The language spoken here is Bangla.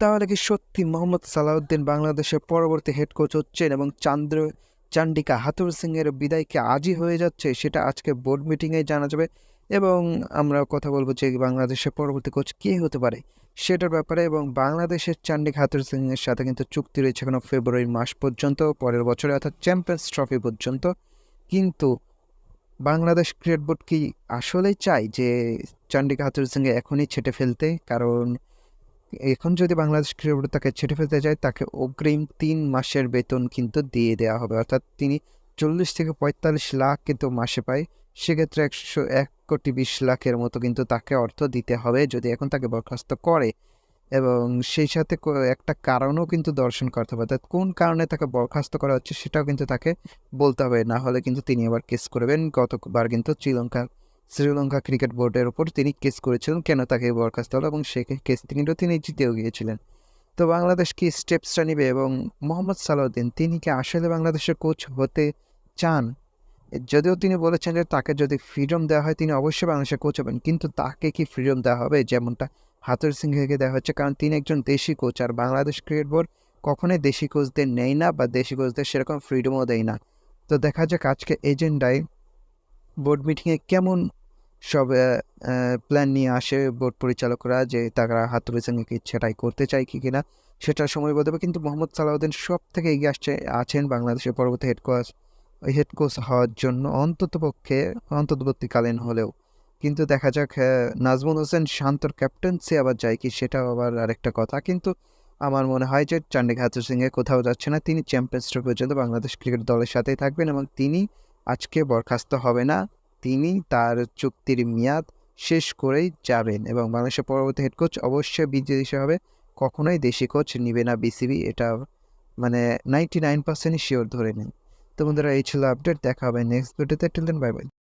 তাহলে কি সত্যি মোহাম্মদ সালাউদ্দিন বাংলাদেশের পরবর্তী হেড কোচ হচ্ছেন এবং চান্দ্র চান্ডিকা হাতুর সিংয়ের বিদায়কে আজই হয়ে যাচ্ছে সেটা আজকে বোর্ড মিটিংয়ে জানা যাবে এবং আমরা কথা বলব যে বাংলাদেশের পরবর্তী কোচ কে হতে পারে সেটার ব্যাপারে এবং বাংলাদেশের চান্ডিকা হাতুর সিংয়ের সাথে কিন্তু চুক্তি রয়েছে এখনও ফেব্রুয়ারি মাস পর্যন্ত, পরের বছরে অর্থাৎ চ্যাম্পিয়ন্স ট্রফি পর্যন্ত। কিন্তু বাংলাদেশ ক্রিকেট বোর্ড কি আসলেই চায় যে চান্ডিকা হাতুর সিংকে এখনই ছেটে ফেলতে? কারণ এখন যদি বাংলাদেশ ক্রিকেট তাকে ছেড়ে ফেলতে যায়, তাকে অগ্রিম তিন মাসের বেতন কিন্তু দিয়ে দেওয়া হবে। অর্থাৎ তিনি চল্লিশ থেকে পঁয়তাল্লিশ লাখ কিন্তু মাসে পায়। সেক্ষেত্রে একশো এক কোটি বিশ লাখের মতো কিন্তু তাকে অর্থ দিতে হবে যদি এখন তাকে বরখাস্ত করে। এবং সেই সাথে একটা কারণও কিন্তু দর্শন করতে হবে। অর্থাৎ কোন কারণে তাকে বরখাস্ত করা হচ্ছে সেটাও কিন্তু তাকে বলতে হবে। না হলে কিন্তু তিনি আবার কেস করবেন। গতবার কিন্তু শ্রীলঙ্কা শ্রীলঙ্কা ক্রিকেট বোর্ডের ওপর তিনি কেস করেছিলেন, কেন তাকে বরখাস্ত হলো এবং সে কেস কিন্তু তিনি জিতেও গিয়েছিলেন। তো বাংলাদেশ কি স্টেপসটা নেবে এবং মোহাম্মদ সালাউদ্দিন তিনি কি আসলে বাংলাদেশের কোচ হতে চান? যদিও তিনি বলেছেন যে তাকে যদি ফ্রিডম দেওয়া হয়, তিনি অবশ্যই বাংলাদেশের কোচ হবেন, কিন্তু তাকে কি ফ্রিডম দেওয়া হবে? যেমনটা হাতুর সিংহকে দেওয়া হচ্ছে, কারণ তিনি একজন দেশি কোচ আর বাংলাদেশ ক্রিকেট বোর্ড কখনোই দেশি কোচদের নেয় না বা দেশি কোচদের সেরকম ফ্রিডমও দেয় না। তো দেখা যাক আজকে এজেন্ডায় বোর্ড মিটিংয়ে কেমন সব প্ল্যান নিয়ে আসে বোর্ড পরিচালকরা যে তারা সঙ্গে কি সেটাই করতে চায় কি কিনা সেটা সময় হবে কিন্তু মোহাম্মদ সালাউদ্দিন সব থেকে এগিয়ে আসছে, আছেন বাংলাদেশের পরবর্তী হেড কোচ হেড কোচ হওয়ার জন্য অন্তত পক্ষে অন্তর্বর্তীকালীন হলেও। কিন্তু দেখা যাক নাজমুল হোসেন শান্তর ক্যাপ্টেন্সি আবার যায় কি সেটাও আবার আরেকটা কথা। কিন্তু আমার মনে হয় যে চান্ডিকা হাতুর সিংয়ে কোথাও যাচ্ছে না, তিনি চ্যাম্পিয়ন্স ট্রফি পর্যন্ত বাংলাদেশ ক্রিকেট দলের সাথেই থাকবেন এবং তিনি আজকে বরখাস্ত হবে না। তিনি তার চুক্তির মেয়াদ শেষ করেই যাবেন এবং বাংলাদেশের পরবর্তী হেড কোচ অবশ্যই বিদেশি হবে কখনোই দেশি কোচ নিবে না বিসিবি এটা মানে নাইনটি নাইন পার্সেন্ট শিওর ধরে নিন। তো বন্ধুরা, এই ছিল আপডেট দেখা হবে নেক্সট ভিডিওতে টিল দেন বাই বাই